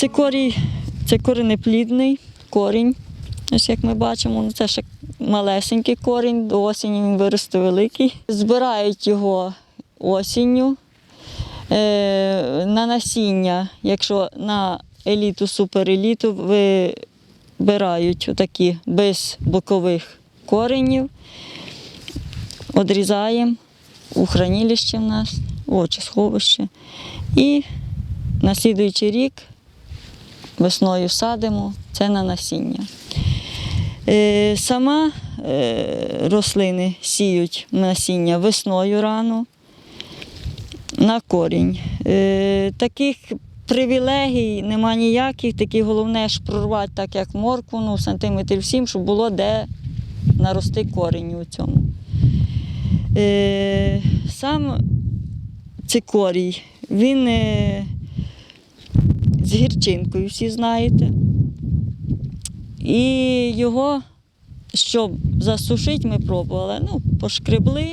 Це корій, це коренеплідний корінь. Ось як ми бачимо, ну це ще малесенький корінь, до осені він виросте великий. Збирають його осінню. Е, на насіння, якщо на еліту, супереліту вибирають отакі без бокових коренів, одрізаємо у хранилище в нас, о, чи сховище. І на слідуючий рік весною садимо це на насіння. Е, Сама е, рослини сіють насіння весною рано на корінь. Е, Таких привілегій нема ніяких, такі головне ж прорвати так, як моркву, ну, сантиметрів 7, щоб було де нарости корінь у цьому. Сам цикорій, він з гірчинкою, всі знаєте. І його, щоб засушити, ми пробували. Ну, пошкребли,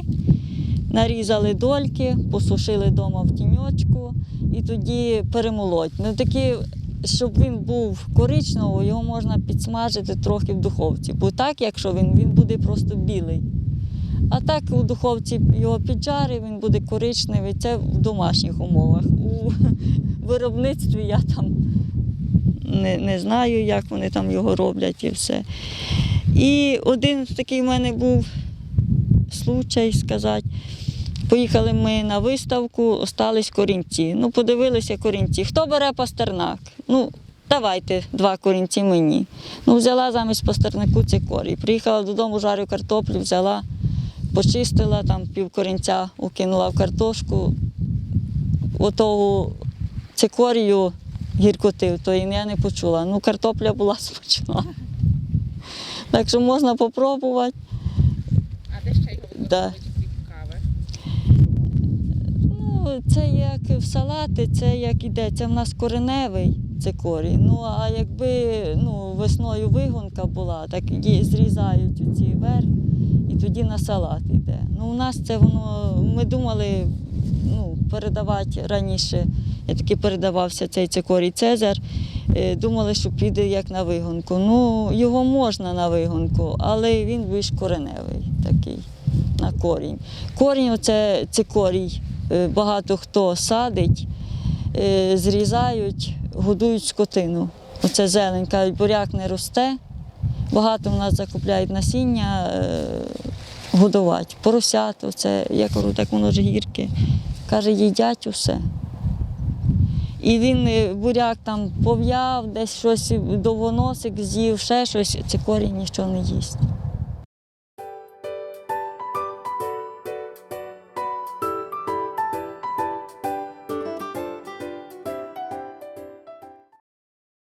нарізали дольки, посушили вдома в тіньочку і тоді перемолоть. Ну, такі, щоб він був коричневий, його можна підсмажити трохи в духовці. Бо так, якщо він, він буде просто білий. А так у духовці його піджарив, він буде коричневий. Це в домашніх умовах. Виробництві я там не, не знаю, як вони там його роблять і все. І один такий в мене був случай сказати. Поїхали ми на виставку, остались корінці. Ну, подивилися корінці. Хто бере пастернак? Ну, давайте два корінці мені. Ну, взяла замість пастернаку цикорій. Приїхала додому, жарю картоплю, взяла, почистила, там пів корінця укинула в картошку. Отого цикорію гіркоти, то і я не почула. Ну, картопля була смачна. Так що можна попробувати. А де ще його Да. кави? Ну, це як в салати, це як іде, це в нас кореневий цикорій. Ну, а якби ну, весною вигонка була, так її зрізають у цей верх і тоді на салат йде. Ну, у нас це воно, ми думали ну, передавати раніше, я таки передавався цей цикорій Цезар. е, Думали, що піде як на вигонку. Ну, його можна на вигонку, але він більш кореневий такий на корінь. Корінь оце цикорій е, багато хто садить, е, зрізають, годують скотину. Оце зелень, кажуть, буряк не росте. Багато в нас закупляють насіння годувати. Поросят, оце, я кажу, так воно ж гірке. Каже, їдять усе. І він е, буряк там пов'яв, десь щось довгоносик з'їв, ще щось, цикорій нічого не їсть.